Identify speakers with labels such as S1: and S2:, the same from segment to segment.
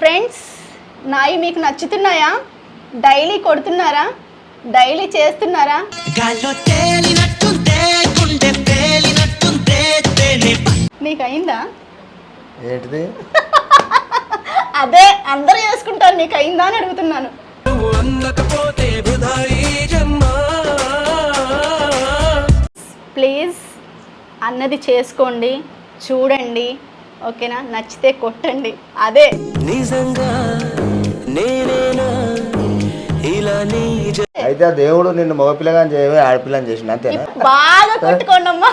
S1: Friends నాయి మీకు నచ్చుతున్నాయా? Daily కొడుతున్నారా? Daily చేస్తున్నారా? మీకు అయిందా
S2: ఏంటిది?
S1: అదే అందరూ చేసుకుంటారు మీకు అయిందా అని అడుగుతున్నాను. ప్లీజ్ అన్నది చేసుకోండి చూడండి ఓకేనా? నచ్చితే కొట్టండి. అదే.
S3: నిజంగా నేనేనా? ఇలా నీ
S2: అయితే దేవుడు నిన్ను మగపిల్లగాని చేయవే ఆడపిల్లని చేసిన అంతేనా?
S1: బాగా కొట్టుకోండి అమ్మా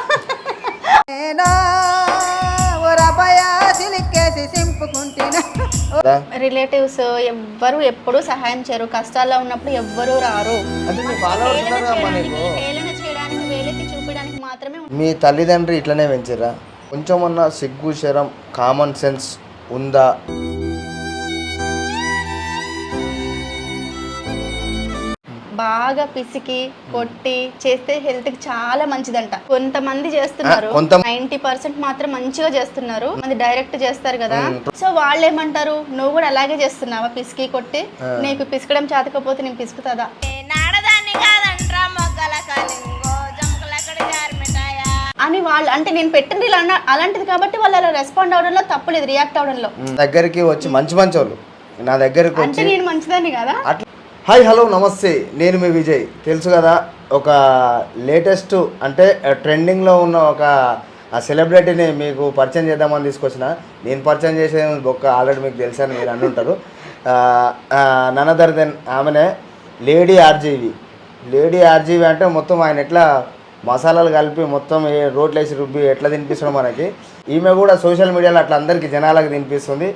S2: కదా?
S1: రిలేటివ్స్ ఎవ్వరు ఎప్పుడూ సహాయం చేయరు. కష్టాల్లో ఉన్నప్పుడు ఎవ్వరూ రారు. చేయడానికి వేలెత్తి చూపించడానికి మాత్రమే
S2: మీ తల్లిదండ్రి ఇట్లనే పెంచిర్రా? కొంచెం అన్న సిగ్గు శరం కామన్ సెన్స్ ఉందా?
S1: బాగా పిసికి కొట్టి చేస్తే హెల్త్కి చాలా మంచిదంట. కొంతమంది చేస్తున్నారు. నైన్టీ పర్సెంట్ మాత్రం మంచిగా చేస్తున్నారు. మంది డైరెక్ట్ చేస్తారు కదా. సో వాళ్ళు ఏమంటారు నువ్వు కూడా అలాగే చేస్తున్నావా పిసికి కొట్టి? నీకు పిసకడం చేతకపోతే నేను పిసుకుతుందా?
S4: నాడదాన్ని కాదంట్రా మొగ్గల జారిమిటాయా
S1: అని వాళ్ళు అంటే నేను పెట్టింది ఇలా అలాంటిది కాబట్టి వాళ్ళు అలా రెస్పాండ్ అవడంలో తప్పులేదు రియాక్ట్ అవడంలో.
S2: దగ్గరికి వచ్చి మంచి మంచి వాళ్ళు. నా దగ్గరికి
S1: అంటే
S2: వచ్చి
S1: నేను మంచిదాన్ని కదా?
S2: హాయ్ హలో నమస్తే. నేను మీ విజయ్. తెలుసు కదా ఒక లేటెస్ట్ అంటే ట్రెండింగ్లో ఉన్న ఒక ఆ సెలబ్రిటీని మీకు పరిచయం చేద్దామని తీసుకొచ్చిన. నేను పరిచయం చేసే బొక్క ఆల్రెడీ మీకు తెలుసని మీరు అంటుంటారు. ననదర్ దెన్ ఆమెనే లేడీ ఆర్జీవి లేడీ ఆర్జీవి అంటే మొత్తం ఆయన ఎట్లా మసాలాలు కలిపి మొత్తం ఏ రోట్లు వేసి రుబ్బి ఎట్లా తినిపిస్తున్నాం మనకి. ఈమె కూడా సోషల్ మీడియాలో అట్లా అందరికీ జనాలకు తినిపిస్తుంది.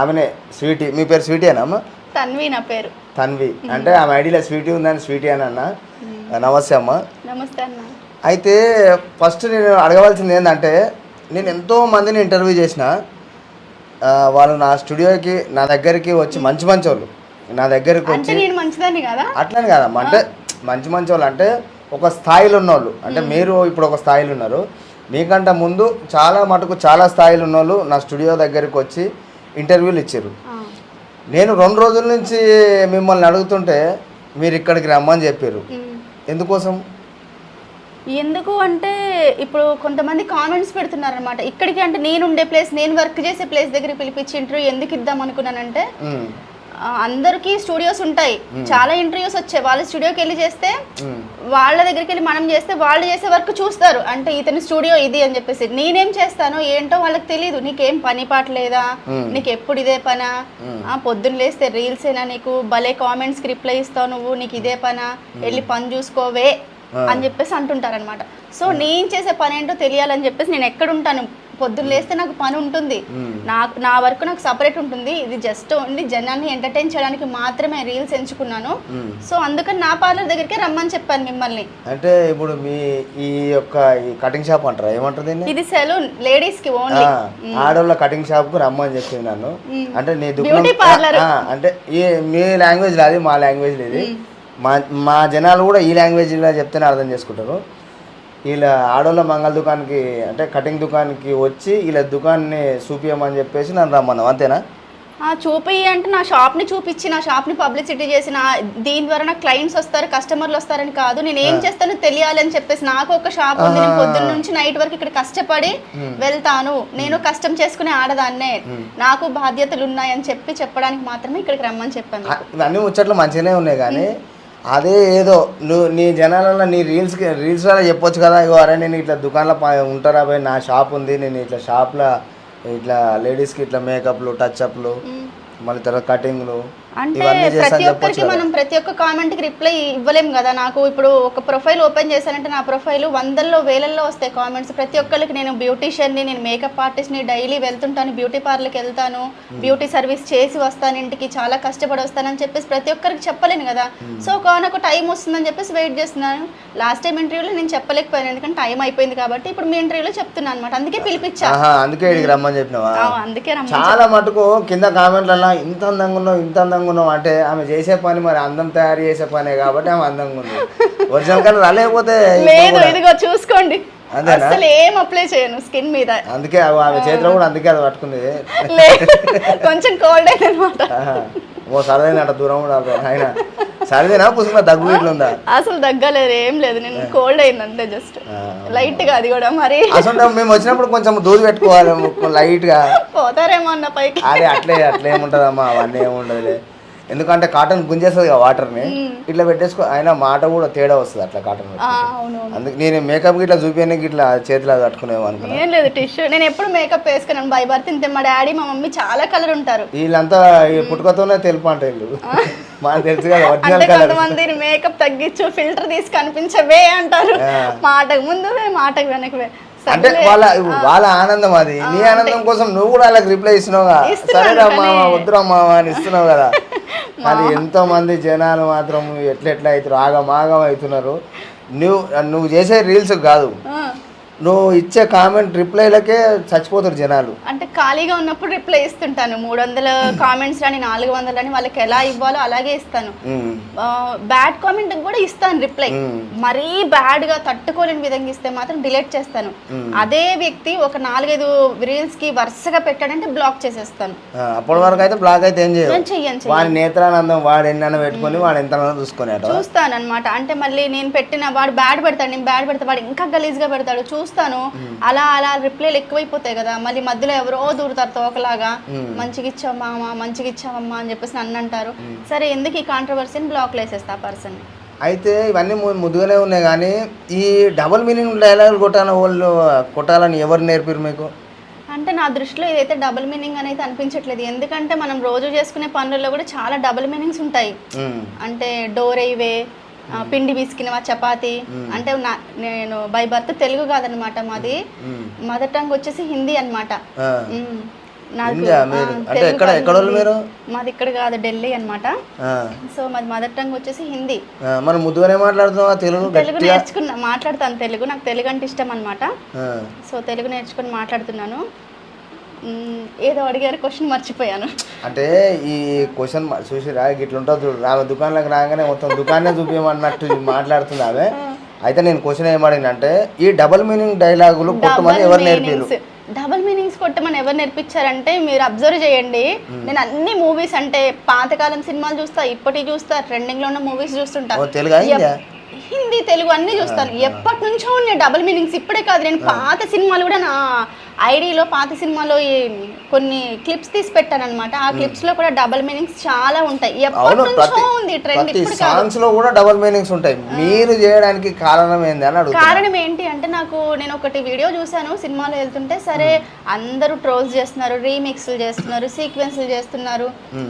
S2: ఆమెనే స్వీటీ. మీ పేరు స్వీటీనా
S1: తన్వి నా పేరు.
S2: తన్వి. అంటే ఆమె ఐడిలో స్వీటీ ఉందని స్వీటీ అని అన్న. నమస్తే అమ్మ.
S1: నమస్తే అన్న.
S2: అయితే ఫస్ట్ నేను అడగవలసింది ఏంటంటే నేను ఎంతో మందిని ఇంటర్వ్యూ చేసిన. వాళ్ళు నా స్టూడియోకి నా దగ్గరికి వచ్చి మంచి మంచి వాళ్ళు నా దగ్గరికి వచ్చి అట్లని కాదమ్మా. అంటే మంచి మంచి వాళ్ళు అంటే ఒక స్థాయిలో ఉన్నోళ్ళు. అంటే మీరు ఇప్పుడు ఒక స్థాయిలో ఉన్నారు. మీకంటే ముందు చాలా మటుకు చాలా స్థాయిలో ఉన్నోళ్ళు నా స్టూడియో దగ్గరికి వచ్చి ఇంటర్వ్యూలు ఇచ్చారు. నేను రెండు రోజుల నుంచి మిమ్మల్ని అడుగుతుంటే మీరు ఇక్కడికి రమ్మని చెప్పారు. ఎందుకోసం?
S1: ఎందుకు అంటే ఇప్పుడు కొంతమంది కామెంట్స్ పెడుతున్నారు అనమాట ఇక్కడికి అంటే నేను ఉండే ప్లేస్ నేను వర్క్ చేసే ప్లేస్ దగ్గర పిలిపించి ఇంటర్వ్యూ ఎందుకు ఇద్దాం అనుకున్నానంటే అందరికీ స్టూడియోస్ ఉంటాయి. చాలా ఇంటర్వ్యూస్ వచ్చాయి. వాళ్ళ స్టూడియోకి వెళ్ళి చేస్తే వాళ్ళ దగ్గరికి వెళ్ళి మనం చేస్తే వాళ్ళు చేసే వర్క్ చూస్తారు. అంటే ఇతని స్టూడియో ఇది అని చెప్పేసి. నేనేం చేస్తానో ఏంటో వాళ్ళకి తెలియదు నీకేం పని పాట లేదా?
S2: మ్మ్.
S1: నీకు ఎప్పుడు ఇదే పనా? ఆ, పొద్దున్న లేస్తే రీల్స్ ఏనా నీకు? భలే కామెంట్స్ రిప్లై ఇస్తావు నువ్వు. నీకు ఇదే పనా? వెళ్ళి పని చూసుకోవే. అని చెప్పేసి అంటుంటారనమాట సో నేను చేసే పని ఏంటో తెలియాలని చెప్పేసి నేను ఎక్కడ ఉంటాను? పొద్దున్న లేస్తే నాకు పని ఉంటుంది. నాకు నా వరకు నాకు సపరేట్ ఉంటుంది. ఇది జస్ట్ ఓన్లీ జనాన్ని ఎంటర్టైన్ చేయడానికి మాత్రమే రీల్స్ ఎంచుకున్నాను. సో అందుకని నా పార్లర్ దగ్గరికి రమ్మని చెప్పాను మిమ్మల్ని.
S2: అంటే ఇప్పుడు మీ ఈ యొక్క ఈ కటింగ్ షాప్ అంటారా? ఏమంటారు
S1: ఇది సెలూన్
S2: లేడీస్కి
S1: ఓన్లీ
S2: ఆడోళ్ళ కటింగ్ షాప్కు రమ్మని చెప్పింది నన్ను అంటే నీ
S1: Beauty parlour.
S2: ఆ, అంటే ఈ మీ లాంగ్వేజ్ లేదు మా లాంగ్వేజ్ లేదు. మా మా జనాలు కూడా ఈ లాంగ్వేజ్ చెప్తేనే అర్థం చేసుకుంటారు. వీళ్ళ ఆడోళ్ళ మంగళ దుకాణానికి అంటే కటింగ్ దుకాణానికి వచ్చి వీళ్ళ దుకాణాన్ని చూపించమని చెప్పేసి నన్ను రమ్మన్నాం అంతేనా?
S1: చూపి అంటే నా షాప్ని చూపించి నా షాప్ని పబ్లిసిటీ చేసి నా దీని ద్వారా నాకు క్లయింట్స్ వస్తారు కస్టమర్లు వస్తారని కాదు నేను ఏం చేస్తానో తెలియాలని చెప్పేసి నాకు ఒక షాప్ ఉంది. నేను పొద్దున్న నుంచి నైట్ వరకు ఇక్కడ కష్టపడి వెళ్తాను. నేను కష్టం చేసుకునే ఆడదాన్నే. నాకు బాధ్యతలు ఉన్నాయని చెప్పి చెప్పడానికి మాత్రమే ఇక్కడికి రమ్మని చెప్పాను.
S2: ఇవన్నీ ముచ్చట్లు మంచిగానే ఉన్నాయి కానీ అదే ఏదో నువ్వు నీ జనాలలో నీ రీల్స్కి రీల్స్లో చెప్పొచ్చు కదా ఇగో అరే నేను ఇట్లా దుకాణంలో ఉంటారా పోయి నా షాప్ ఉంది నేను ఇట్లా షాప్లో ఇట్లా లేడీస్కి ఇట్లా మేకప్లు టచ్అప్లు మళ్ళీ తర్వాత కటింగ్లు
S1: అంటే ప్రతి ఒక్కరికి మనం ప్రతి ఒక్క కామెంట్కి రిప్లై ఇవ్వలేం కదా. నాకు ఇప్పుడు ఒక ప్రొఫైల్ ఓపెన్ చేశానంటే నా ప్రొఫైల్ వందల్లో వేలల్లో వస్తాయి కామెంట్స్ ప్రతి ఒక్కరికి నేను బ్యూటీషియన్ని నేను మేకప్ ఆర్టిస్ట్ని డైలీ వెళ్తుంటాను బ్యూటీ పార్లర్కి వెళ్తాను బ్యూటీ సర్వీస్ చేసి వస్తాను ఇంటికి చాలా కష్టపడి వస్తానని చెప్పేసి ప్రతి ఒక్కరికి చెప్పలేను కదా. సో నాకు టైం వస్తుందని చెప్పేసి వెయిట్ చేస్తున్నాను. లాస్ట్ టైం ఇంటర్వ్యూలో నేను చెప్పలేకపోయాను ఎందుకంటే టైం అయిపోయింది కాబట్టి ఇప్పుడు మీ ఇంటర్వ్యూలో చెప్తున్నాను అనమాట అందుకే పిలిపించా.
S2: అందుకే రమ్మని చెప్పినావా?
S1: అందుకే
S2: చాలా మటుకు కింద కామెంట్లలో ఇంత అందంగా ఉన్నావు ఇంత అందంగా ఉన్నావు అంటే ఆమె చేసే పని మరి అందం తయారు చేసే పనే కాబట్టి ఆమె అందంగా ఉంది ఒరిజినల్ కన్నా రాలేకపోతే
S1: లేదు ఇదిగో చూసుకోండి? అసలు ఏం అప్లై చేయను స్కిన్ మీద.
S2: అందుకే ఆమె చేతిలో కూడా అందుకే అది పట్టుకుంది.
S1: కొంచెం కోల్డ్ అయింది అనమాట.
S2: ఓ సరదైన దూరం కూడా ఆయన సరదేనా? పుసుకున్న దగ్గు ఇట్లా ఉందా?
S1: అసలు తగ్గలేదు ఏం లేదు. నేను కోల్డ్ అయింది అంతే జస్ట్. లైట్గా అది కూడా మరి.
S2: అసలు మేము వచ్చినప్పుడు కొంచెం దూది పెట్టుకోవాలి లైట్గా.
S1: పోతారేమో అన్న పైకి.
S2: అదే అట్లే అట్లే ఏముంటదమ్మా అవన్నీ ఏముండదులే. ఎందుకంటే కాటన్ గుంజేస్తుంది కదా వాటర్ని ఇట్లా పెట్టేసుకో అయినా మాట కూడా తేడా వస్తుంది అట్లా కాటన్ అందుకే నేను మేకప్ ఇట్లా చూపించడానికి ఇట్లా చేతిలో అనుకున్నా.
S1: ఏం లేదు టిష్యూ నేను ఎప్పుడు మేకప్ వేసుకున్నాను. బై బర్త్ ఇంతే మా డాడీ మా మమ్మీ చాలా కలర్ ఉంటారు.
S2: వీళ్ళంతా పుట్టుకతోనే తెలుపు అంటే మాకు తెలుసు కదా ఒరిజినల్ కలర్
S1: కొంతమంది మేకప్ తగ్గించు ఫిల్టర్ తీసి కనిపించవే అంటారు. మాటకు ముందు మాటకు వెనకవే
S2: అంటే. వాళ్ళ వాళ్ళ ఆనందం అది. నీ ఆనందం కోసం నువ్వు కూడా వాళ్ళకి రిప్లై ఇస్తున్నావుగా
S1: ఇస్తున్నాను
S2: సరేరా మామ వద్దురా మామ అని ఇస్తున్నావు కదా. అది ఎంతో మంది జనాలు మాత్రం ఎట్లెట్లా అవుతారు ఆగం ఆగం అవుతున్నారు నువ్వు నువ్వు చేసే రీల్స్ కాదు. నువ్వు ఇచ్చే కామెంట్ రిప్లైలకే చచ్చిపోతారు జనాలు.
S1: అంటే ఖాళీగా ఉన్నప్పుడు రిప్లై ఇస్తుంటాను. మూడు వందల కామెంట్స్ అని నాలుగు వందలు అని వాళ్ళకి ఎలా ఇవ్వాలో అలాగే ఇస్తాను. బ్యాడ్ కామెంట్ కూడా ఇస్తాను రిప్లై. మరీ బ్యాడ్గా తట్టుకోలేని విధంగా ఇస్తే మాత్రం డిలీట్ చేస్తాను. అదే వ్యక్తి ఒక నాలుగైదు రీల్స్కి వరుసగా పెట్టాడంటే బ్లాక్ చేసేస్తాను.
S2: అప్పటి వరకు అయితే బ్లాక్ అయితే ఏం. వాడి నేత్రానందం వాడు ఎన్న పెట్టుకొని వాడు ఎంత
S1: చూస్తాను అనమాట అంటే మళ్ళీ నేను పెట్టిన వాడు బ్యాడ్ పెడతాడు నేను బ్యాడ్ పెడతా వాడు ఇంకా గలీజ్గా పెడతాడు. చూస్తాను అలా అలా రిప్లైలు ఎక్కువైపోతాయి కదా. మళ్ళీ మధ్యలో ఎవరో దూరుతారు తోకలాగా. మంచిగా ఇచ్చావు మామ? మంచిగా ఇచ్చావమ్మా అని చెప్పేసి నన్ను అంటారు. సరే ఎందుకు ఈ కాంట్రవర్సీని బ్లాక్ వేసేస్తా ఆ పర్సన్
S2: అయితే ఇవన్నీ ముద్దుగానే ఉన్నాయి కానీ ఈ డబుల్ మీనింగ్ డైలాగులు కొట్టాలని వాళ్ళు కొట్టాలని ఎవరు నేర్పిరు మీకు?
S1: అంటే నా దృష్టిలో ఇదైతే డబుల్ మీనింగ్ అనేది అనిపించట్లేదు. ఎందుకంటే మనం రోజు చేసుకునే పనులలో కూడా చాలా డబుల్ మీనింగ్స్ ఉంటాయి. అంటే డోరైవే ఆ, పిండి పిసికినవా చపాతి? అంటే నా నేను బై బర్త్ తెలుగు కాదనమాట మాది. మదర్ టంగ్ వచ్చేసి హిందీ అనమాట? మాది ఇక్కడ కాదు ఢిల్లీ అనమాట. సో మాది మదర్ టంగ్ వచ్చేసి హిందీ.
S2: మనం ముద్దుగానే మాట్లాడుతున్నావా? తెలుగు
S1: తెలుగు నేర్చుకున్నా మాట్లాడతాను తెలుగు. నాకు తెలుగు అంటే ఇష్టం అనమాట. సో తెలుగు నేర్చుకుని మాట్లాడుతున్నాను. ఏదో అడిగారు క్వశ్చన్ మర్చిపోయాను.
S2: అంటే ఈ క్వశ్చన్ చూసిరా ఇట్లుంటుంది ఆమె దుకాణంలోకి రాగానే మొత్తం దుకాణమే చూపించమన్నట్టు మాట్లాడుతుంది ఆమె. అయితే నేను క్వశ్చన్ ఏమడిగినంటే ఈ డబుల్ మీనింగ్ డైలాగులు కొట్టమని ఎవరు నేర్పారు?
S1: డబుల్ మీనింగ్స్ కొట్టమని ఎవరు నేర్పించారంటే మీరు అబ్జర్వ్ చేయండి. నేను అన్ని మూవీస్ అంటే పాతకాలం సినిమాలు చూస్తా ఇప్పటి చూస్తా ట్రెండింగ్లో ఉన్న మూవీస్ చూస్తుంటా. హిందీ తెలుగు అన్ని చూస్తాను. ఎప్పటి నుంచో ఉన్నాయి డబుల్ మీనింగ్స్ ఇప్పుడే కాదు నేను పాత సినిమాలు కూడా నా ఐడిలో పాత సినిమాలో ఈ కొన్ని క్లిప్స్ తీసి పెట్టాను అనమాట ఆ క్లిప్స్లో కూడా డబుల్ మీనింగ్స్ చాలా ఉంటాయి. ఉంది ట్రెండ్
S2: సాంగ్స్లో కూడా డబుల్ మీనింగ్స్ ఉంటాయి. మీరు చేయడానికి కారణం ఏంది అని
S1: కారణం ఏంటి అంటే నాకు నేను ఒకటి వీడియో చూశాను సినిమాలో వెళ్తుంటే సరే అందరూ ట్రోల్స్ చేస్తున్నారు రీమిక్స్లు చేస్తున్నారు సీక్వెన్స్లు చేస్తున్నారు.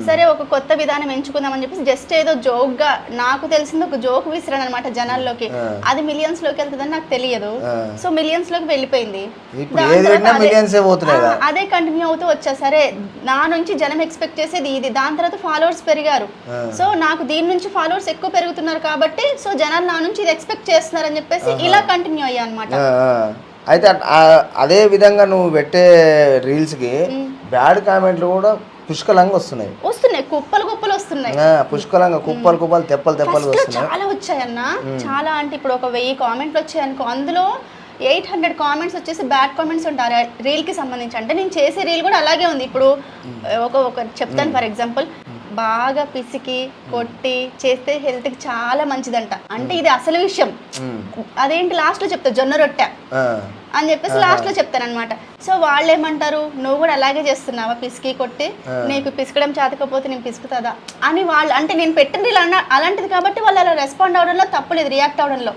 S1: సరే ఒక కొత్త విధానం ఎంచుకుందామని చెప్పేసి జస్ట్ ఏదో జోక్గా నాకు తెలిసింది ఒక జోక్ విసిరాను అనమాట జనాల్లోకి అది మిలియన్స్లోకి వెళ్తుందని నాకు తెలియదు. సో మిలియన్స్లోకి వెళ్ళిపోయింది.
S2: పెట్టినా
S1: అదే- కంటిన్యూ అవుతూ వచ్చా. సరే నా నుంచి జనం ఎక్స్పెక్ట్ చేసేది ఇది. దాని తర్వాత ఫాలోవర్స్ పెరిగారు. సో నాకు దీని నుంచి ఫాలోవర్స్ ఎక్కువ పెరుగుతున్నారు కాబట్టి సో జనాలు నా నుంచి ఇది ఎక్స్పెక్ట్ చేస్తున్నారు అని చెప్పేసి ఇలా కంటిన్యూ అయ్యా అనమాట.
S2: అయితే అదే విధంగా నువ్వు పెట్టే రీల్స్కి బ్యాడ్ కామెంట్లు కూడా పుష్కలంగా వస్తున్నాయి.
S1: వస్తున్నాయి. కుప్పలు కుప్పలు వస్తున్నాయి.
S2: పుష్కలంగా కుప్పలు కుప్పలు తెప్పలు తెప్పలు
S1: చాలా వచ్చాయన్న. చాలా అంటే ఇప్పుడు ఒక వెయ్యి కామెంట్లు వచ్చాయి అనుకో అందులో ఎయిట్ హండ్రెడ్ కామెంట్స్ వచ్చేసి బ్యాడ్ కామెంట్స్ ఉంటారు. రీల్కి సంబంధించి. అంటే నేను చేసే రీల్ కూడా అలాగే ఉంది. ఇప్పుడు ఒక ఒక చెప్తాను ఫర్ ఎగ్జాంపుల్ బాగా పిసికి కొట్టి చేస్తే హెల్త్కి చాలా మంచిదంట. అంటే ఇది అసలు విషయం. అదేంటి లాస్ట్లో చెప్తా? జొన్న రొట్టె. అని చెప్పేసి లాస్ట్లో చెప్తానమాట సో వాళ్ళు ఏమంటారు నువ్వు కూడా అలాగే చేస్తున్నావా? పిసికి కొట్టి నీకు పిసకడం చేతకపోతే నేను పిసుకుతుందా? అని వాళ్ళు అంటే నేను పెట్టింది అలాంటిది కాబట్టి వాళ్ళు అలా రెస్పాండ్ అవడంలో తప్పులేదు రియాక్ట్ అవడంలో.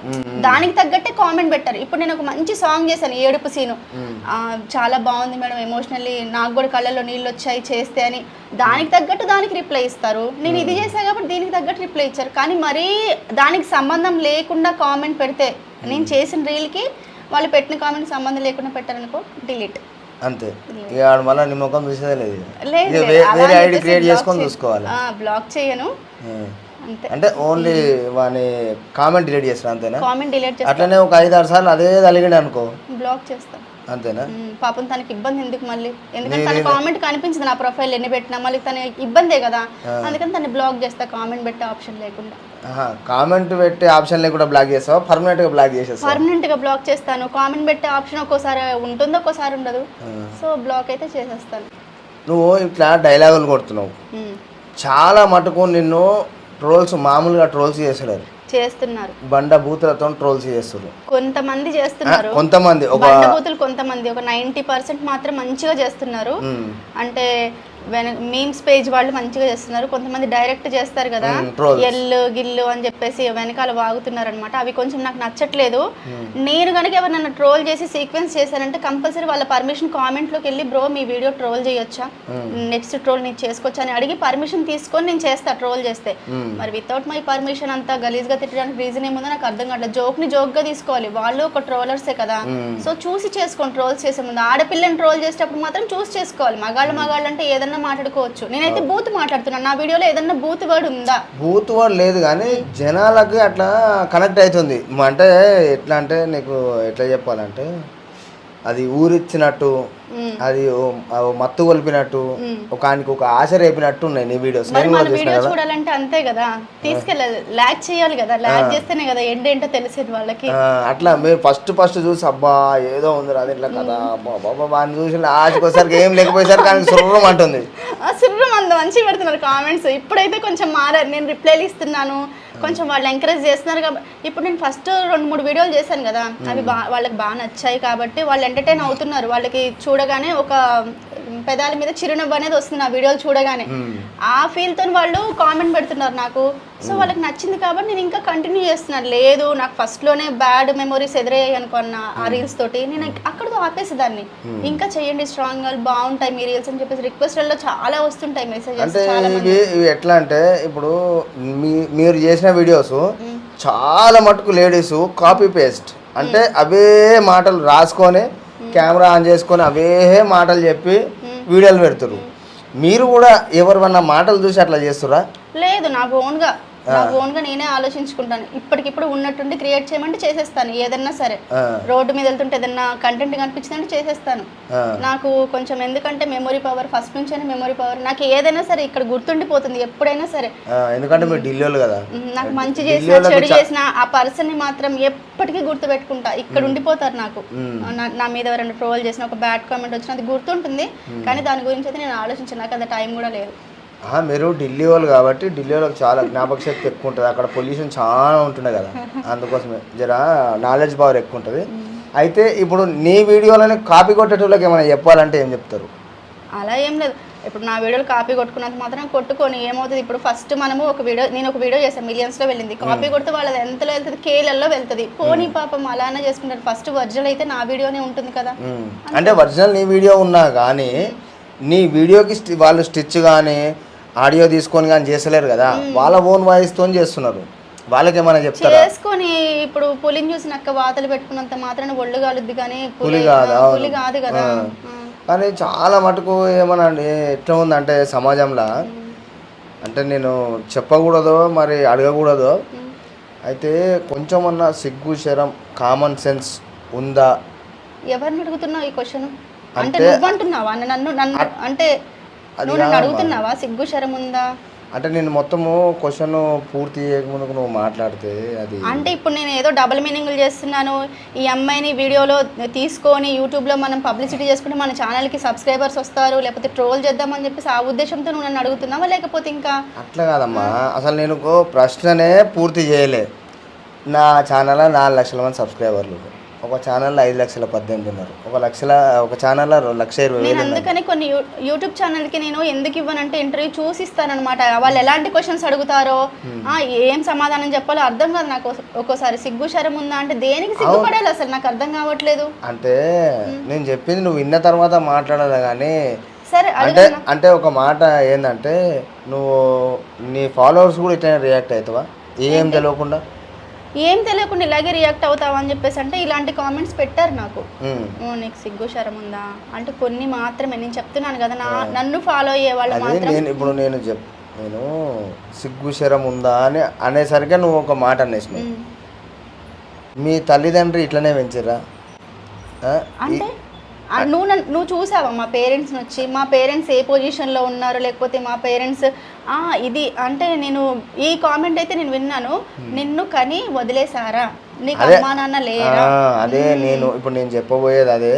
S1: దానికి తగ్గట్టే కామెంట్ పెట్టారు. ఇప్పుడు నేను ఒక మంచి సాంగ్ చేశాను ఏడుపు సీను. చాలా బాగుంది మేడం ఎమోషనల్లీ నాకు కూడా కళ్ళల్లో నీళ్ళు వచ్చాయి చేస్తే అని. దానికి తగ్గట్టు దానికి రిప్లై ఇస్తారు. నేను ఇది చేశా కాబట్టి దీనికి తగ్గట్టు రిప్లై ఇచ్చారు. కానీ మరీ దానికి సంబంధం లేకుండా కామెంట్ పెడితే నేను చేసిన రీల్కి వాళ్ళు పెట్టిన కామెంట్ సంబంధం లేకుండా పెట్టారనుకో డిలీట్
S2: అంతే. ఇక ఆడ మళ్ళీ నీ ముఖం చూసేదే లేదు. వేరే ఐడి క్రియేట్ చేసుకొని చూసుకోవాలి.
S1: బ్లాక్ చేయను.
S2: అంటే ఓన్లీ వాని కామెంట్ డిలీట్ చేస్తాను అంతేనా?
S1: కామెంట్ డిలీట్ చేస్తా.
S2: అట్లనే ఒక ఐదు ఆరు సార్లు అదే తలిగాడు అనుకో.
S1: బ్లాక్ చేస్తాను
S2: అంతేనా?
S1: పాపం తనకి ఇబ్బంది ఎందుకు మళ్ళీ? ఎందుకంటే తన కామెంట్ కనిపించింది నా ప్రొఫైల్ ఎన్ని పెట్టినా మళ్ళీ తన ఇబ్బందే కదా. అందుకని తను బ్లాక్ చేస్తా కామెంట్ పెట్టే ఆప్షన్ లేకుండా.
S2: కామెంట్ పెట్టే ఆప్షన్ లేకుండా బ్లాక్ చేస్తావా? పర్మనెంట్గా బ్లాక్ చేసేస్తావా?
S1: పర్మనెంట్గా బ్లాక్ చేస్తాను. కామెంట్ పెట్టే ఆప్షన్ ఒక్కోసారి ఉంటుంది ఒక్కోసారి ఉండదు. సో బ్లాక్ అయితే చేసేస్తాను.
S2: నువ్వు ఇట్లా డైలాగులు కొడుతున్నావు. చాలా మటుకు నిన్ను ట్రోల్స్ మామూలుగా ట్రోల్స్ చేస్తున్నారు
S1: చేస్తున్నారు.
S2: బండ బూతులతో ట్రోల్స్ చేస్తున్నారు
S1: కొంతమంది చేస్తున్నారు.
S2: కొంతమంది ఒక
S1: బండబూతులు కొంతమంది ఒక నైంటీ పర్సెంట్ మాత్రం మంచిగా చేస్తున్నారు. అంటే మీమ్స్ పేజ్ వాళ్ళు మంచిగా చేస్తున్నారు. కొంతమంది డైరెక్ట్ చేస్తారు కదా. ఎల్లు గిల్లు అని చెప్పేసి వెనకాల వాగుతున్నారు అనమాట అవి కొంచెం నాకు నచ్చట్లేదు. నేను కనుక ఎవరినైనా ట్రోల్ చేసి సీక్వెన్స్ చేశానంటే కంపల్సరీ వాళ్ళ పర్మిషన్ కామెంట్లోకి వెళ్ళి బ్రో మీ వీడియో ట్రోల్ చేయొచ్చా? నెక్స్ట్ ట్రోల్ నేను చేసుకోవచ్చా? అని అడిగి పర్మిషన్ తీసుకొని నేను చేస్తా ట్రోల్ చేస్తే. మరి వితౌట్ మై పర్మిషన్ అంతా గలీజ్గా తిట్టడానికి రీజన్ ఏముందో నాకు అర్థం కావట్లేదు. జోక్ని జోక్గా తీసుకోవాలి. వాళ్ళు ఒక ట్రోలర్సే కదా. సో చూసి చేసుకోండి ట్రోల్స్ చేసే ముందు. ఆడపిల్లని ట్రోల్ చేసేటప్పుడు మాత్రం చూసి చేసుకోవాలి. మగాళ్ళు మగాళ్ళు అంటే ఏదన్నా మాట్లాడుకోవచ్చు. నేనైతే బూత్ మాట్లాడుతున్నాను నా వీడియోలో ఏదన్నా బూత్ వర్డ్ ఉందా?
S2: బూత్ వర్డ్ లేదు కానీ జనాలకు అట్లా కనెక్ట్ అవుతుంది. అంటే ఎట్లా అంటే నీకు ఎట్లా చెప్పాలంటే అది ఊరిచ్చినట్టు అది మత్తు కొలిపినట్టు ఒక ఆయనకి ఒక ఆశ రేపినట్టు ఉన్నాయి నీ వీడియోస్.
S1: చూడాలంటే అంతే కదా. తీసుకెళ్ళాలి లాగ్ చేయాలి కదా. లాగ్ చేస్తేనే కదా ఎండ్ ఏంటో తెలిసేది వాళ్ళకి.
S2: అట్లా మీరు ఫస్ట్ ఫస్ట్ చూసి అబ్బా ఏదో ఉంది అది ఇట్లా కదా బాబా వాడిని చూసి వచ్చేసరికి ఏం లేకపోయేసరికి ఆయనకి సుర్రం అంటుంది.
S1: సుర్రు మంద మంచి పెడుతున్నారు కామెంట్స్ ఇప్పుడైతే కొంచెం మారారు. నేను రిప్లైలు ఇస్తున్నాను. కొంచెం వాళ్ళు ఎంకరేజ్ చేస్తున్నారు కాబట్టి ఇప్పుడు నేను ఫస్ట్ రెండు మూడు వీడియోలు చేశాను కదా అవి బా వాళ్ళకి బాగా నచ్చాయి కాబట్టి వాళ్ళు ఎంటర్టైన్ అవుతున్నారు. వాళ్ళకి చూడగానే ఒక పెదాల మీద చిరునవ్వు అనేది వస్తుంది ఆ వీడియోలు చూడగానే. ఆ ఫీల్తో వాళ్ళు కామెంట్ పెడుతున్నారు నాకు. సో వాళ్ళకి నచ్చింది కాబట్టి నేను ఇంకా కంటిన్యూ చేస్తున్నాను. లేదు నాకు ఫస్ట్లోనే బ్యాడ్ మెమొరీస్ ఎదురయ్యాయి అనుకున్న ఆ రీల్స్ తోటి. నేను అక్కడితో ఆపేసేదాన్ని ఇంకా చేయండి స్ట్రాంగ్ బాగుంటాయి మీ రీల్స్ అని చెప్పేసి రిక్వెస్ట్లలో చాలా వస్తుంటాయి మెసేజెస్
S2: అంటే
S1: చాలా
S2: ఇవి ఇవి ఎట్లా అంటే ఇప్పుడు మీరు చేసిన వీడియోస్ చాలా మటుకు లేడీస్ కాపీ పేస్ట్ అంటే అవే మాటలు రాసుకొని కెమెరా ఆన్ చేసుకొని అవే మాటలు చెప్పి వీడియోలు పెడుతురు మీరు కూడా ఎవరివన్నా మాటలు చూసి అట్లా చేస్తురా
S1: లేదు నాకు ఓన్గా నాకు ఓన్గా నేనే ఆలోచించుకుంటాను. ఇప్పటికిప్పుడు ఉన్నట్టుండి క్రియేట్ చేయమంటే చేసేస్తాను ఏదన్నా సరే. రోడ్డు మీద వెళ్తుంటే ఏదన్నా కంటెంట్ కనిపించిందంటే చేసేస్తాను. నాకు కొంచెం ఎందుకంటే మెమొరీ పవర్ ఫస్ట్ నుంచే మెమొరీ పవర్ నాకు ఏదైనా సరే ఇక్కడ గుర్తుండిపోతుంది ఎప్పుడైనా సరే.
S2: ఎందుకంటే మీరు ఢిల్లీలో కదా.
S1: నాకు మంచి చేసిన చెడు చేసిన ఆ పర్సన్ని మాత్రం ఎప్పటికీ గుర్తు పెట్టుకుంటా ఇక్కడ ఉండిపోతారు నాకు. నా- మీద ఎవరైనా ట్రోల్ చేసిన ఒక బ్యాడ్ కామెంట్ వచ్చిన అది గుర్తుంటుంది. కానీ దాని గురించి అయితే నేను ఆలోచించాను. నాకు అంత టైం కూడా లేదు.
S2: మీరు ఢిల్లీ వాళ్ళు కాబట్టి ఢిల్లీ వాళ్ళకి చాలా జ్ఞాపక శక్తి ఎక్కువ ఉంటుంది. అక్కడ పొల్యూషన్ చాలా ఉంటుండే కదా. అందుకోసమే జర నాలెడ్జ్ పవర్ ఎక్కువ ఉంటుంది. అయితే ఇప్పుడు నీ వీడియోలని కాపీ కొట్టేటోళ్ళకి ఏమైనా చెప్పాలంటే ఏం చెప్తారు?
S1: అలా ఏం లేదు. ఇప్పుడు నా వీడియోలు కాపీ కొట్టుకున్నంత మాత్రం కొట్టుకొని ఏమవుతుంది? ఇప్పుడు ఫస్ట్ మనము ఒక వీడియో నేను ఒక వీడియో చేశాను మిలియన్స్లో వెళ్ళింది. కాపీ కొడితే వాళ్ళది ఎంతలో వెళ్తుంది? కేలలో వెళ్తుంది. పోనీ పాపం అలానే చేసుకుంటారు. ఫస్ట్ ఒరిజినల్ అయితే నా వీడియోనే ఉంటుంది కదా.
S2: అంటే ఒరిజినల్ నీ వీడియో ఉన్నా కానీ నీ వీడియోకి వాళ్ళు స్టిచ్ కానీ ఆడియో తీసుకొని కానీ చేస్తలేరు కదా. వాళ్ళ ఓన్ వాయిస్తో చేస్తున్నారు. వాళ్ళకి ఏమైనా చెప్తారా?
S1: చేసుకొని ఇప్పుడు పులిని చూసి నక్క వాతలు పెట్టుకున్నంత మాత్రాన ఒళ్ళు కాలుద్ది కానీ
S2: పులి కాదు.
S1: పులి కాదు కదా.
S2: కానీ చాలా మటుకు ఏమన్నా అండి ఎట్లా ఉందంటే సమాజంలో అంటే నేను చెప్పకూడదో మరి అడగకూడదో అయితే కొంచెమన్నా సిగ్గు శరం కామన్ సెన్స్ ఉందా?
S1: ఎవరిని అడుగుతున్నావు ఈ క్వశ్చన్ అంటే
S2: అంటే-
S1: నువ్వు అంటున్నావా నన్ను నన్ను అంటే నువ్వు నన్ను. అడుగుతున్నావా? సిగ్గు శరం ఉందా?
S2: అంటే నేను మొత్తము క్వశ్చన్ పూర్తి చేయకముందుకు నువ్వు మాట్లాడితే అది
S1: అంటే ఇప్పుడు నేను ఏదో డబుల్ మీనింగ్లు చేస్తున్నాను. ఈ అమ్మాయిని వీడియోలో తీసుకొని యూట్యూబ్లో మనం పబ్లిసిటీ చేసుకుంటే మన ఛానల్కి సబ్స్క్రైబర్స్ వస్తారు లేకపోతే ట్రోల్ చేద్దామని చెప్పేసి ఆ ఉద్దేశంతో నువ్వు నన్ను అడుగుతున్నావా లేకపోతే ఇంకా?
S2: అట్లా కాదమ్మా. అసలు నేను ప్రశ్ననే పూర్తి చేయలే. నా ఛానల్లో నాలుగు లక్షల మంది సబ్స్క్రైబర్లు ఒక ఛానల్లో ఐదు లక్షల పద్దెనిమిది ఉన్నారు. ఒక లక్షల ఒక ఛానల్లో లక్ష ఇరవై
S1: నేను అందుకని కొన్ని యూట్యూబ్ ఛానల్కి నేను ఎందుకు ఇవ్వనంటే ఇంటర్వ్యూ చూసి ఇస్తానన్నమాట వాళ్ళు ఎలాంటి క్వశ్చన్స్ అడుగుతారో ఏం సమాధానం చెప్పాలో అర్థం కాదు నాకు ఒక్కోసారి. సిగ్గు శరం ఉందా అంటే దేనికి సిగ్గుపడాలి అసలు? నాకు అర్థం కావట్లేదు.
S2: అంటే నేను చెప్పింది నువ్వు విన్న తర్వాత మాట్లాడాలి కానీ
S1: సరే
S2: అంటే అంటే ఒక మాట ఏంటంటే నువ్వు నీ ఫాలోవర్స్ కూడా ఇట్లా రియాక్ట్ అవుతావా? ఏం తెలియకుండా
S1: ఏం తెలియకుండా ఇలాగే రియాక్ట్ అవుతావా అని చెప్పేసి అంటే ఇలాంటి కామెంట్స్ పెట్టారు నాకు. నీకు సిగ్గు శరం ఉందా? అంటే కొన్ని మాత్రమే. నేను చెప్తున్నాను కదా నా నన్ను ఫాలో అయ్యే వాళ్ళు మాత్రం
S2: ఇప్పుడు నేను చెప్ నేను సిగ్గు శరం ఉందా అని అనేసరికి నువ్వు ఒక మాట అనేసినావు.
S1: ఉమ్.
S2: మీ తల్లిదండ్రి ఇట్లనే? ఈ-
S1: అంటే నువ్వు నువ్వు చూసావా? మా పేరెంట్స్ని వచ్చి మా పేరెంట్స్ ఏ పొజిషన్లో ఉన్నారు? లేకపోతే మా పేరెంట్స్ ఇది అంటే నేను ఈ కామెంట్ అయితే నేను విన్నాను. నిన్ను కని వదిలేసారా నీకు అమ్మా నాన్న లేరా?
S2: అదే నేను ఇప్పుడు నేను చెప్పబోయేది అదే.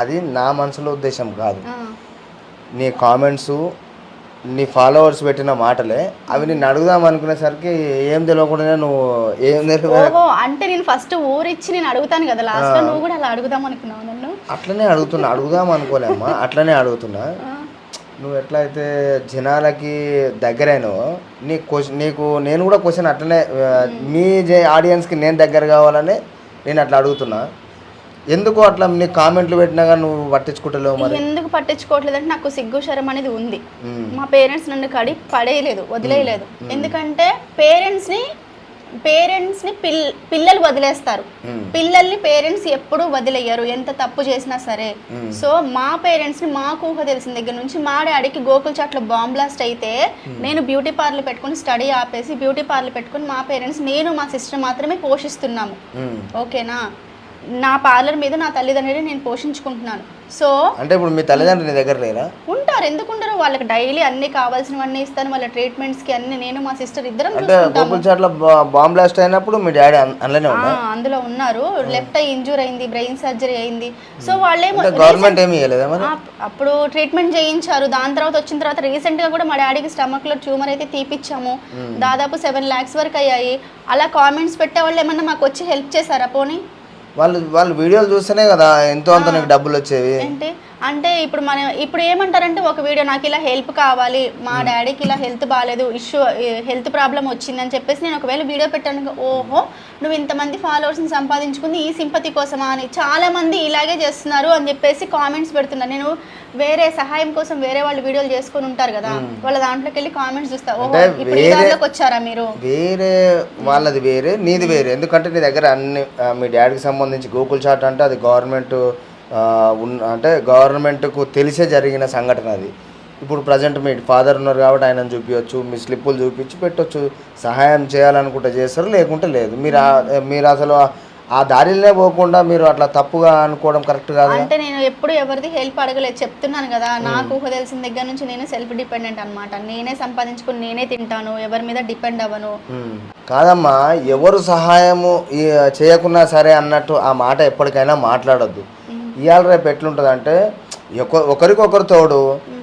S2: అది నా మనసులో ఉద్దేశం కాదు. నీ కామెంట్స్ నీ ఫాలోవర్స్ పెట్టిన మాటలే అవి నేను అడుగుదాం అనుకునేసరికి ఏం తెలియకుండా నువ్వు ఏం తెలియదు
S1: అంటే నేను ఫస్ట్ ఊరిచ్చి నేను అడుగుతాను కదా లాస్ట్ నువ్వు కూడా అలా అడుగుదాం అనుకున్నావు నన్ను?
S2: అట్లనే అడుగుతున్నా అడుగుదాం అనుకోలేమ్మా అట్లనే అడుగుతున్నా. నువ్వు ఎట్లయితే జనాలకి దగ్గరైనో నీ క్వశ్చన్ నీకు నేను కూడా క్వశ్చన్ అట్లనే మీ జే- ఆడియన్స్కి నేను దగ్గర కావాలని నేను అట్లా అడుగుతున్నా. ఎందుకు అట్లా నీ కామెంట్లు పెట్టినా కానీ నువ్వు పట్టించుకుంటలేవు మరి?
S1: ఎందుకు పట్టించుకోవట్లేదు అంటే నాకు సిగ్గు శరం అనేది ఉంది. మా పేరెంట్స్ నన్ను కడి పడేయలేదు వదిలేయలేదు. ఎందుకంటే పేరెంట్స్ని పేరెంట్స్ని పిల్ పిల్లలు వదిలేస్తారు. పిల్లల్ని పేరెంట్స్ ఎప్పుడూ వదిలేయరు. ఎంత తప్పు చేసినా సరే. సో మా పేరెంట్స్ని మాకు ఊహ తెలిసిన దగ్గర నుంచి మా డాడీకి గోకుల్ చాట్లో బాంబ్ బ్లాస్ట్ అయితే నేను బ్యూటీ పార్లర్ పెట్టుకుని స్టడీ ఆపేసి బ్యూటీ పార్లర్ పెట్టుకుని మా పేరెంట్స్ నేను మా సిస్టర్ మాత్రమే పోషిస్తున్నాము. ఓకేనా? నా పార్లర్ మీద నా తల్లిదండ్రులు నేను పోషించుకుంటున్నాను. సో
S2: అంటే ఇప్పుడు మీ తల్లిదండ్రులు నీ దగ్గర లేరా?
S1: ఉంటారు. ఎందుకు ఉండరు వాళ్ళకి డైలీ అన్ని కావాల్సినవన్నీ ఇస్తాను. వాళ్ళ ట్రీట్మెంట్స్కి అన్ని నేను మా సిస్టర్ ఇద్దరం
S2: అంటే
S1: చూసుకుంటాము.
S2: గోకుల్ చాట్ల బాంబ్ బ్లాస్ట్ అయినప్పుడు మీ డాడీ అందులోనే
S1: ఆ,
S2: ఉన్నా
S1: అందులో ఉన్నారు. లెఫ్ట్ ఐ ఇంజూర్ అయింది బ్రెయిన్ సర్జరీ అయింది. సో వాళ్ళేమో
S2: గవర్నమెంట్ ఏమి ఇవ్వలేదా మరి?
S1: అప్పుడు ట్రీట్మెంట్ చేయించారు. దాని తర్వాత వచ్చిన తర్వాత రీసెంట్గా కూడా మా డాడీకి స్టమక్లో ట్యూమర్ అయితే తీపిచ్చాము. దాదాపు సెవెన్ లాక్స్ వరకు అయ్యాయి. అలా కామెంట్స్ పెట్టే వాళ్ళు ఏమన్నా మాకు వచ్చి హెల్ప్ చేశారా పోనీ?
S2: వాళ్ళు వాళ్ళు వీడియోలు చూస్తేనే కదా ఎంతో అంత నీకు డబ్బులు వచ్చేవి.
S1: అంటే అంటే ఇప్పుడు మనం ఇప్పుడు ఏమంటారంటే ఒక వీడియో నాకు ఇలా హెల్ప్ కావాలి మా డాడీకి ఇలా హెల్త్ బాగాలేదు ఇష్యూ హెల్త్ ప్రాబ్లం వచ్చిందని చెప్పేసి నేను ఒకవేళ వీడియో పెట్టాను ఓహో నువ్వు ఇంతమంది ఫాలోవర్స్ని సంపాదించుకుంది ఈ సింపతి కోసమా అని చాలా మంది ఇలాగే చేస్తున్నారు అని చెప్పేసి కామెంట్స్ పెడుతున్నారు. నేను వేరే సహాయం కోసం వేరే వాళ్ళు వీడియోలు చేసుకొని ఉంటారు కదా వాళ్ళ దాంట్లోకి వెళ్ళి కామెంట్స్ చూస్తా ఓహో ఇప్పుడు ఈ
S2: వేరే-
S1: దాంట్లోకి వచ్చారా మీరు?
S2: వేరే వాళ్ళది వేరే నీది వేరే. ఎందుకంటే నీ దగ్గర అన్ని మీ డాడీకి సంబంధించి గోకుల్ చాట్ అంటే అది గవర్నమెంట్ అంటే గవర్నమెంట్కు తెలిసే జరిగిన సంఘటన అది. ఇప్పుడు ప్రజెంట్ మీ ఫాదర్ ఉన్నారు కాబట్టి ఆయనను చూపించవచ్చు మీ స్లిప్పులు చూపించి పెట్టొచ్చు. సహాయం చేయాలనుకుంటే చేస్తారు లేకుంటే లేదు. మీరు మీరు అసలు ఆ- దారిలోనే పోకుండా మీరు అట్లా తప్పుగా అనుకోవడం కరెక్ట్ కాదు
S1: అంటే నేను ఎప్పుడు ఎవరిది హెల్ప్ అడగలేదు. చెప్తున్నాను కదా నాకు ఊహ తెలిసిన దగ్గర నుంచి నేనే సెల్ఫ్ డిపెండెంట్ అన్నమాట. నేనే సంపాదించుకుని నేనే తింటాను ఎవరి మీద డిపెండ్ అవ్వను.
S2: కాదమ్మా ఎవరు సహాయము చేయకున్నా సరే అన్నట్టు ఆ మాట ఎప్పటికైనా మాట్లాడొద్దు. ఇవాళ రేపు ఎట్లుంటుంది అంటే ఒకరికొకరు తోడు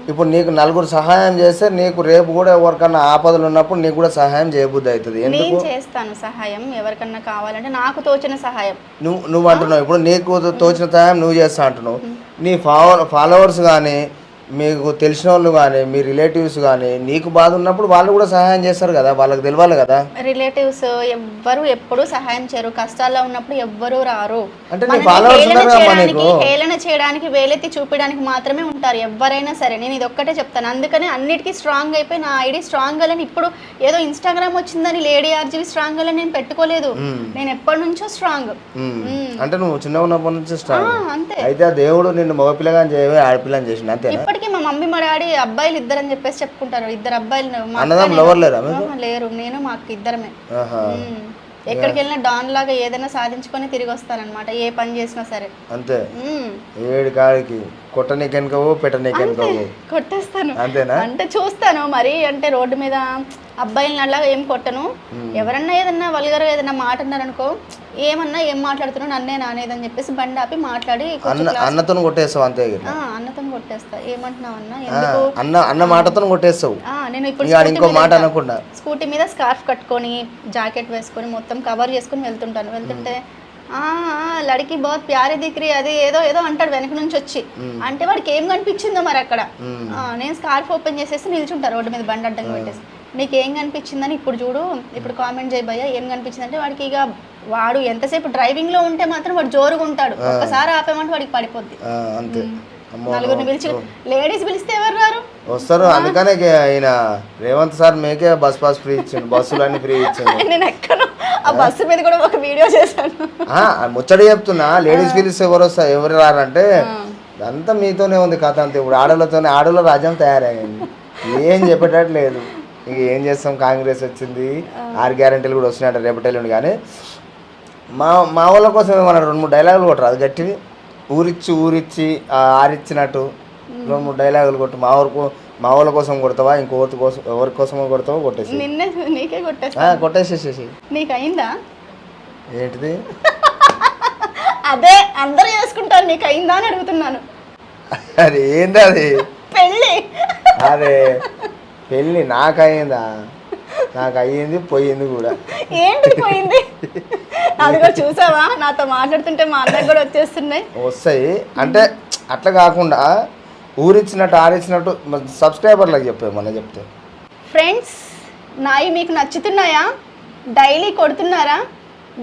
S2: ఇప్పుడు నీకు నలుగురు సహాయం చేస్తే నీకు రేపు కూడా ఎవరికన్నా ఆపదలు ఉన్నప్పుడు నీకు కూడా సహాయం చేయబుద్ధి అవుతుంది ఎందుకు?
S1: చేస్తాను సహాయం ఎవరికన్నా కావాలంటే నాకు తోచిన సహాయం.
S2: నువ్వు నువ్వు అంటున్నావు ఇప్పుడు నీకు తోచిన సహాయం నువ్వు చేస్తా అంటున్నావు. నీ ఫాలో ఫాలోవర్స్ కానీ మీకు తెలిసిన వాళ్ళు కానీ మీ రిలేటివ్స్ కానీ నీకు బాధ ఉన్నప్పుడు వాళ్ళు కూడా సహాయం చేస్తారు కదా వాళ్ళకి తెలియాలి కదా?
S1: రిలేటివ్స్ ఎవ్వరు ఎప్పుడు సహాయం చేయరు. కష్టాల్లో ఉన్నప్పుడు ఎవ్వరు రారు.
S2: అంటే నీ
S1: మనల్ని
S2: followers
S1: హేళన
S2: ఉన్నారు కదా
S1: చేయడానికి
S2: నీకు.
S1: హేళన చేయడానికి వేలెత్తి చూపించడానికి మాత్రమే ఉంటారు. ఎవరైనా సరే నేను ఇది ఒక్కటే చెప్తాను. అందుకని అన్నిటికీ స్ట్రాంగ్ అయిపోయి నా ఐడి స్ట్రాంగ్ అని ఇప్పుడు ఏదో ఇన్స్టాగ్రామ్ వచ్చిందని లేడీ ఆర్జీవి స్ట్రాంగ్ అని నేను పెట్టుకోలేదు. నేను ఎప్పటి నుంచో స్ట్రాంగ్
S2: ఉమ్. అంటే నువ్వు చిన్న ఉన్నప్పటి నుంచి స్టార్ట్
S1: అంతే.
S2: అయితే ఆ దేవుడు నిన్ను మగపిల్లగాని చేయవే ఆడపిల్లని చేసిన అంతేనా?
S1: ఇప్పటికీ మా మమ్మీ మా డాడీ అబ్బాయిలు ఇద్దరు అని చెప్పేసి చెప్పుకుంటారు. ఇద్దరు అబ్బాయిలు మా
S2: అన్నదమ్ములు
S1: నేను.
S2: ఎవరు లేరా మీకు?
S1: ఆహా, లేరు. నేను మా అక్క ఇద్దరమే.
S2: ఆహా.
S1: ఉమ్. ఎక్కడికి వెళ్ళినా డాన్ లాగా ఏదైనా సాధించుకొని తిరిగి వస్తానన్నమాట ఏ పని చేసినా సరే.
S2: అంతే.
S1: ఉమ్.
S2: ఏడు కాడికి. కొట్టనీకెనుకవు పెట్టనీకెనుకవు
S1: కొట్టేస్తాను.
S2: అంతేనా?
S1: అంటే చూస్తాను. మరి అంటే రోడ్డు మీద అబ్బాయిలని అలా ఏం కొట్టను. ఎవరన్నా ఏదన్నా వల్గర్ ఏదన్నా మాట అన్నారనుకో ఏమన్నా ఏం మాట్లాడుతున్నావు? నన్నే నానేదని చెప్పేసి బండి ఆపి మాట్లాడి
S2: అన్న అన్నతో కొట్టేస్తావు అంతే
S1: అన్నతో కొట్టేస్తా. ఏమంటున్నావు అన్న?
S2: అన్న అన్న మాటతో కొట్టేస్తావు
S1: నేను ఇప్పుడు
S2: ఇక
S1: స్కూటీ మీద
S2: మాట
S1: వెళ్తా.
S2: అనకుండా.
S1: స్కూటీ మీద స్కార్ఫ్ కట్టుకొని జాకెట్ వేసుకొని మొత్తం కవర్ చేసుకొని వెళ్తుంటాను. వెళ్తుంటే లడికి బహుత్ ప్యారీ దిక్రి అది ఏదో ఏదో అంటాడు వెనక నుంచి వచ్చి. అంటే వాడికి ఏం కనిపించిందో మరి అక్కడ. నేను స్కార్ఫ్ ఓపెన్ చేసేసి నిల్చుంటా రోడ్డు మీద బండి అడ్డంగా పెట్టేసి. నీకు ఏం కనిపించిందని ఇప్పుడు చూడు ఇప్పుడు కామెంట్ చేయబోయా ఏం కనిపించింది అంటే వాడికి ఇక వాడు ఎంతసేపు డ్రైవింగ్లో ఉంటే మాత్రం వాడు జోరుగా ఉంటాడు. ఒక్కసారి ఆపేమంటే వాడికి పడిపోద్ది.
S2: అంతే.
S1: నలుగురిని పిలిచి లేడీస్ పిలిస్తే ఎవరు రారు?
S2: వస్తారు అందుకనే ఆయన రేవంత్ సార్ మీకే బస్ పాస్ ఫ్రీ ఇచ్చిండు బస్సులన్నీ ఫ్రీ ఇచ్చిండు.
S1: నేను ఎక్కను ఆ బస్సు మీద కూడా ఒక వీడియో చేశాను.
S2: ఆ, ముచ్చట చెప్తున్నా లేడీస్ పిలిస్తే ఎవరు వస్తారు ఎవరు రారంటే అంతా మీతోనే ఉంది కథ అంతే. ఇప్పుడు ఆడలతోనే ఆడల రాజ్యం తయారైంది. ఏం చెప్పేటట్టు లేదు. ఇంక ఏం చేస్తాం? కాంగ్రెస్ వచ్చింది. ఆరు గ్యారెంటీలు కూడా వస్తున్నాయంట రేపటి ఎల్లుండి కానీ. మా మా వాళ్ళ కోసం ఏమన్నా రెండు మూడు డైలాగులు కొట్టరు? అది గట్టివి ఊరిచ్చి ఊరిచ్చి ఆరిచ్చినట్టు. రెండు మూడు డైలాగులు కొట్టు. మా ఊరు మా వాళ్ళ కోసం కొడతావా? ఇంకోటి కోసం ఎవరి కోసమో కొడతావో కొట్టేసి.
S1: నిన్నే నీకే
S2: ఆ,
S1: కొట్టేస్తా
S2: కొట్టేసేసేసి.
S1: నీకు అయిందా
S2: ఏంటిది?
S1: అదే అందరూ చేసుకుంటారు. నీకు అయిందా అని అడుగుతున్నాను.
S2: అది ఏంది అది
S1: పెళ్ళి.
S2: అదే. పెళ్ళి నాకయ్యిందా? నాకు అయ్యింది పోయింది కూడా.
S1: ఏంటి పోయింది? అది కూడా చూసావా? నాతో మాట్లాడుతుంటే మా అన్నకు కూడా వచ్చేస్తున్నాయి.
S2: వస్తాయి. అంటే అట్లా కాకుండా ఊరిచ్చినట్టు ఆరిచ్చినట్టు సబ్స్క్రైబర్లకు చెప్పే మన చెప్తే.
S1: ఫ్రెండ్స్ నాయి మీకు నచ్చుతున్నాయా? డైలీ కొడుతున్నారా?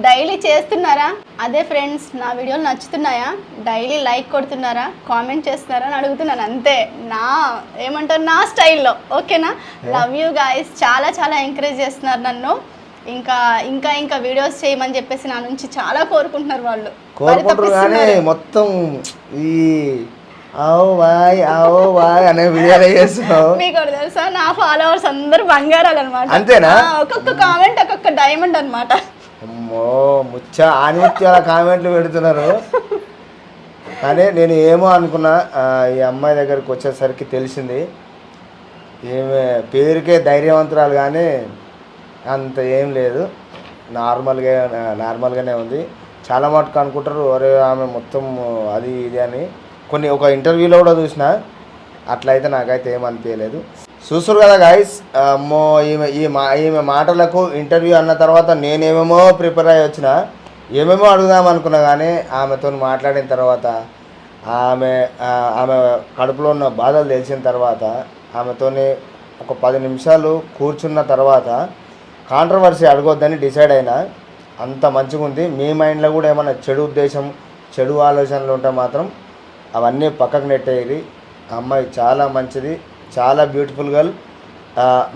S1: డైలీ చేస్తున్నారా? అదే ఫ్రెండ్స్ నా వీడియోలు నచ్చుతున్నాయా? డైలీ లైక్ కొడుతున్నారా? కామెంట్ చేస్తున్నారా అని అడుగుతున్నాను అంతే. నా ఏమంటారు నా స్టైల్లో. ఓకేనా? లవ్ యూ గాయస్ చాలా చాలా ఎంకరేజ్ చేస్తున్నారు నన్ను. ఇంకా ఇంకా ఇంకా వీడియోస్ చేయమని చెప్పేసి నా నుంచి చాలా కోరుకుంటున్నారు వాళ్ళు.
S2: మొత్తం ఈ ఆవు బాయ్ ఆవు బాయ్ అనే వీడియోలు చేస్తున్నావు.
S1: మీకు తెలుసా? నా ఫాలోవర్స్ అందరూ బంగారాలు అనమాట
S2: అంతేనా?
S1: ఒక్కొక్క కామెంట్ ఒక్కొక్క డైమండ్ అన్నమాట.
S2: అమ్మో ముచ్చ ఆనిత్యాల కామెంట్లు పెడుతున్నారు. కానీ నేను ఏమో అనుకున్నా ఈ అమ్మాయి దగ్గరికి వచ్చేసరికి తెలిసింది. ఏమే పేరుకే ధైర్యవంతురాలు కానీ అంత ఏం లేదు. నార్మల్గా నార్మల్గానే ఉంది. చాలా మటుకు అనుకుంటారు ఒరే ఆమె మొత్తం అది ఇది అని. కొన్ని ఒక ఇంటర్వ్యూలో కూడా చూసిన అట్లయితే నాకైతే ఏమనిపించలేదు అనిపించలేదు. చూస్తారు కదా గాయస్ అమ్మో ఈమె ఈ మా ఈమె మాటలకు ఇంటర్వ్యూ అన్న తర్వాత నేనేమేమో ప్రిపేర్ అయ్యి వచ్చిన ఏమేమో అడుగుదాం అనుకున్నా కానీ ఆమెతో మాట్లాడిన తర్వాత ఆమె ఆమె కడుపులో ఉన్న బాధలు తెలిసిన తర్వాత ఆమెతో ఒక పది నిమిషాలు కూర్చున్న తర్వాత కాంట్రవర్సీ అడగొద్దని డిసైడ్ అయినా అంత మంచిగా ఉంది. మీ మైండ్లో కూడా ఏమైనా చెడు ఉద్దేశం చెడు ఆలోచనలు ఉంటే మాత్రం అవన్నీ పక్కకు నెట్టేది ఆ అమ్మాయి చాలా మంచిది. చాలా బ్యూటిఫుల్ గర్ల్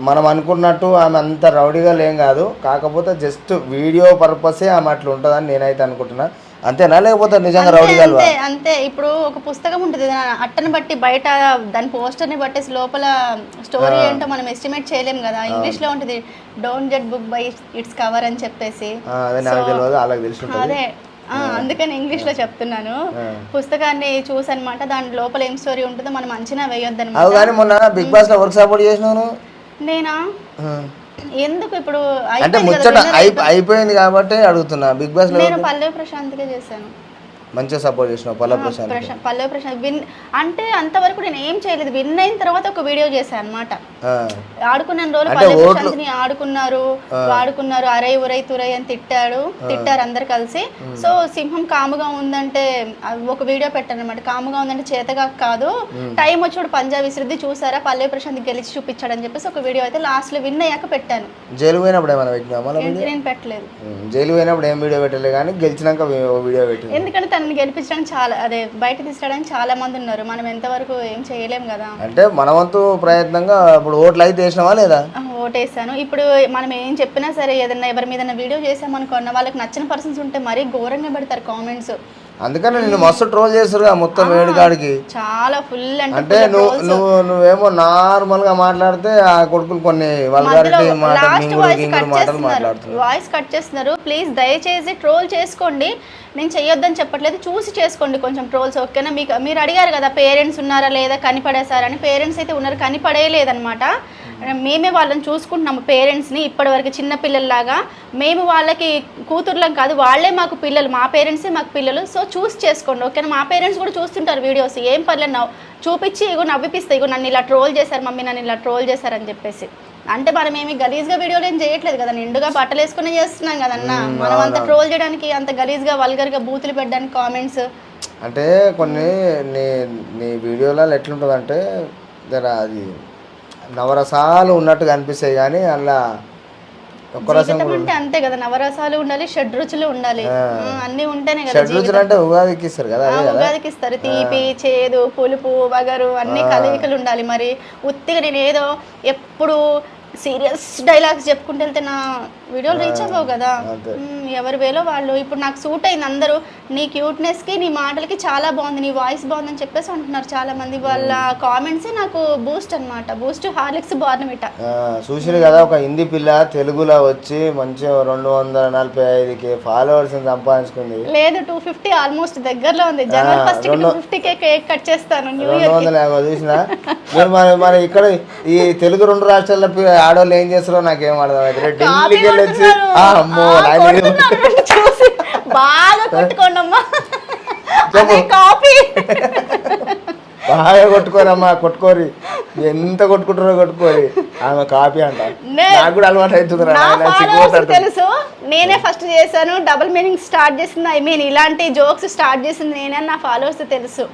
S2: మనం అనుకున్నట్టు ఆమె అంత రౌడీగా ఏం కాదు. కాకపోతే జస్ట్ వీడియో పర్పసే ఆమె అట్లా ఉంటుందని నేనైతే అనుకుంటున్నా. అంతేనా? లేకపోతే నిజంగా రౌడీ గల్వా
S1: అంతే అంతే. ఇప్పుడు ఒక పుస్తకం ఉంటుంది అట్టని బట్టి బయట దాని పోస్టర్ని బట్టేసి లోపల స్టోరీ ఏంటో మనం ఎస్టిమేట్ చేయలేం కదా. ఇంగ్లీష్లో ఉంటుంది don't judge book by its cover అని చెప్పేసి.
S2: అదే నాకు తెలియదు అలాగ తెలిసి
S1: అదే. అందుకని ఇంగ్లీష్లో చెప్తున్నాను. పుస్తకాన్ని చూసనమాట దాని లోపల ఏం స్టోరీ ఉంటుందో మనం అంచనా వేయొద్దు అనమాట
S2: మొన్న బిగ్ బాస్లో వర్క్ సపోర్ట్ చేసినాను
S1: నేనా? ఎందుకు ఇప్పుడు
S2: అంటే ముచ్చట అయిపోయింది కాబట్టి అడుగుతున్నా. బిగ్ బాస్
S1: నేను పల్లె ప్రశాంత్కే చేశాను.
S2: మంచిగా సపోర్ట్ చేసినావు పల్ల
S1: ఆ,
S2: ప్రశాంత్.
S1: ప్రశా- పల్లవి ప్రశాంత్. విన్ అంటే అంతవరకు నేను ఏం చేయలేదు. విన్ అయిన తర్వాత ఒక వీడియో చేశాను అనమాట. ఆడుకున్న రోజులు
S2: అంటే
S1: పల్లె
S2: ఓట్లు-
S1: ప్రశాంత్ని ఆడుకున్నారు వాడుకున్నారు అరై ఉరై తురై అని తిట్టాడు తిట్టారు అందరు కలిసి. సో సింహం కాముగా ఉందంటే ఒక వీడియో పెట్టాను అనమాట కాముగా ఉందంటే చేతగా కాదు. టైం వచ్చి పంజాబ్ విసిరిద్ది చూసారా? పల్లె ప్రశాంత్ గెలిచి చూపించాడని చెప్పేసి ఒక వీడియో అయితే లాస్ట్లో విన్ అయ్యాక పెట్టాను.
S2: జైలు పోయినప్పుడు ఏమైనా పెట్టినా
S1: నేను పెట్టలేదు.
S2: జైలు పోయినప్పుడు ఏం వీడియో పెట్టలే కానీ గెలిచినాక వీడియో పెట్టింది.
S1: ఎందుకంటే తనని గెలిపించడానికి చాలా అదే బయట తీసుకురావడానికి చాలా మంది ఉన్నారు. మనం ఎంతవరకు ఏం చేయలేం కదా.
S2: అంటే మన వంతు ప్రయత్నంగా ఇప్పుడు ఓట్లు అయితే వేసినావా లేదా?
S1: ఓటేసాను ఇప్పుడు మనం ఏం చెప్పినా సరే ఏదైనా ఎవరి మీద వీడియో చేసామనుకున్న వాళ్ళకి నచ్చిన పర్సన్స్ ఉంటే మరీ ఘోరంగా పెడతారు కామెంట్స్
S2: అందుకని నేను మస్తు ట్రోల్ చేస్తారు మొత్తం వేడికాడికి
S1: చాలా ఫుల్
S2: అంటే నువ్వు నువ్వు నువ్వేమో నార్మల్గా మాట్లాడితే ఆ కొడుకులు కొన్ని వల్గారిటీ
S1: వాయిస్ కట్
S2: మాటలు
S1: చేస్తున్నారు.
S2: మాట్లాడుతున్నారు.
S1: వాయిస్ కట్ చేస్తున్నారు. ప్లీజ్ దయచేసి ట్రోల్ చేసుకోండి. నేను చెయ్యొద్దని చెప్పట్లేదు. చూసి చేసుకోండి కొంచెం ట్రోల్స్ ఓకేనా? మీకు మీరు అడిగారు కదా పేరెంట్స్ ఉన్నారా లేదా కనిపడేసారా అని. పేరెంట్స్ అయితే ఉన్నారు కనిపడేయలేదన్నమాట. మేమే వాళ్ళని చూసుకుంటున్నాము పేరెంట్స్ని. ఇప్పటివరకు చిన్న పిల్లల్లాగా మేము వాళ్ళకి కూతుర్లం కాదు వాళ్ళే మాకు పిల్లలు మా పేరెంట్సే మాకు పిల్లలు. సో చూస్ చేసుకోండి ఓకేనా? మా పేరెంట్స్ కూడా చూస్తుంటారు వీడియోస్. ఏం పర్లేదు నవ్వు చూపించి ఇగో నవ్విపిస్తాయి ఇగో నన్ను ఇలా ట్రోల్ చేశారు మమ్మీ నన్ను ఇలా ట్రోల్ చేశారని చెప్పేసి. అంటే మనం ఏమి గలీజ్గా వీడియోలు ఏం చేయట్లేదు కదా నిండుగా బట్టలు వేసుకుని చేస్తున్నాం కదన్నా మనం అంత ట్రోల్ చేయడానికి అంత గలీజ్గా వల్గర్గా బూతులు పెట్టడానికి కామెంట్స్.
S2: అంటే కొన్ని నీ నీ వీడియోలలో ఎట్లుంటుందంటే జర అది నవరసాలు ఉన్నట్టుగా అనిపిస్తాయి కానీ అలా
S1: జీవితం అంటే అంతే కదా నవరసాలు ఉండాలి షడ్ రుచులు ఉండాలి. అన్నీ ఉంటేనే కదా
S2: షడ్ రుచులు అంటే ఉగాదికి ఇస్తారు కదా?
S1: ఉగాదికి ఇస్తారు తీపి చేదు పులుపు వగరు అన్ని కలయికలు ఉండాలి. మరి ఉత్తిగా నేను ఏదో ఎప్పుడు సీరియస్ డైలాగ్స్ చెప్పుకుంటూ వెళ్తే నా వీడియోలు రీచ్ అవ్వవు కదా. ఎవరి వేలో వాళ్ళు. ఇప్పుడు నాకు సూట్ అయింది అందరూ. నీ క్యూట్నెస్కి నీ మాటలకి చాలా బాగుంది. నీ వాయిస్ బాగుందని చెప్పేసి అంటున్నారు చాలా మంది వాళ్ళ కామెంట్స్ నాకు బూస్ట్ అన్నమాట. బూస్ట్ హార్లిక్స్ బార్నమిట
S2: చూసిరు కదా ఒక హిందీ పిల్ల తెలుగులో వచ్చి మంచిగా రెండు వందల నలభై ఐదుకి ఫాలోవర్స్ సంపాదించుకుంది.
S1: లేదు టూ ఫిఫ్టీ ఆల్మోస్ట్ దగ్గరలో ఉంది. జనవరి first fifty K cake cut చేస్తాను న్యూ ఇయర్
S2: చూసిన? మరి ఇక్కడ ఈ తెలుగు రెండు రాష్ట్రాల ఆడవాళ్ళు ఏం చేస్తారో నాకేం అర్థం అయితే ఢిల్లీకి వెళ్ళి వచ్చి ఆ, అమ్మో నాయన
S1: చూసి. బాగా కొట్టుకోండి అమ్మా అదే కాపీ
S2: బాగా కొట్టుకోరమ్మా కొట్టుకోరి. ఎంత కొట్టుకుంటారో కొట్టుకోరి. ఆమె కాపీ అంట. నాకు కూడా అలవాటు అవుతుంది
S1: తెలుసు. నేనే ఫస్ట్ చేశాను. డబుల్ మీనింగ్ స్టార్ట్ చేసింది ఐ మీన్ ఇలాంటి జోక్స్ స్టార్ట్ చేసింది నేనే నా ఫాలోవర్స్ తెలుసు.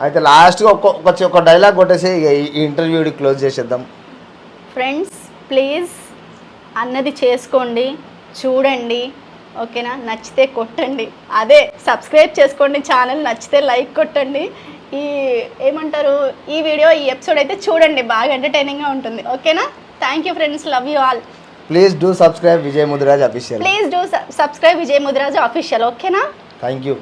S2: అయితే లాస్ట్గా ఒక్క ఒక డైలాగ్ కొట్టేసి ఈ ఇంటర్వ్యూ క్లోజ్ చేసేద్దాం.
S1: ఫ్రెండ్స్ ప్లీజ్ అన్నది చేసుకోండి చూడండి ఓకేనా? నచ్చితే కొట్టండి. అదే సబ్స్క్రైబ్ చేసుకోండి ఛానల్ నచ్చితే లైక్ కొట్టండి. ఈ ఏమంటారు ఈ వీడియో ఈ ఎపిసోడ్ అయితే చూడండి బాగా ఎంటర్టైనింగ్గా ఉంటుంది. ఓకేనా? Thank you friends love you all
S2: please do subscribe Vijay Mudiraj official
S1: please do subscribe Vijay Mudiraju official ఓకేనా?
S2: Thank you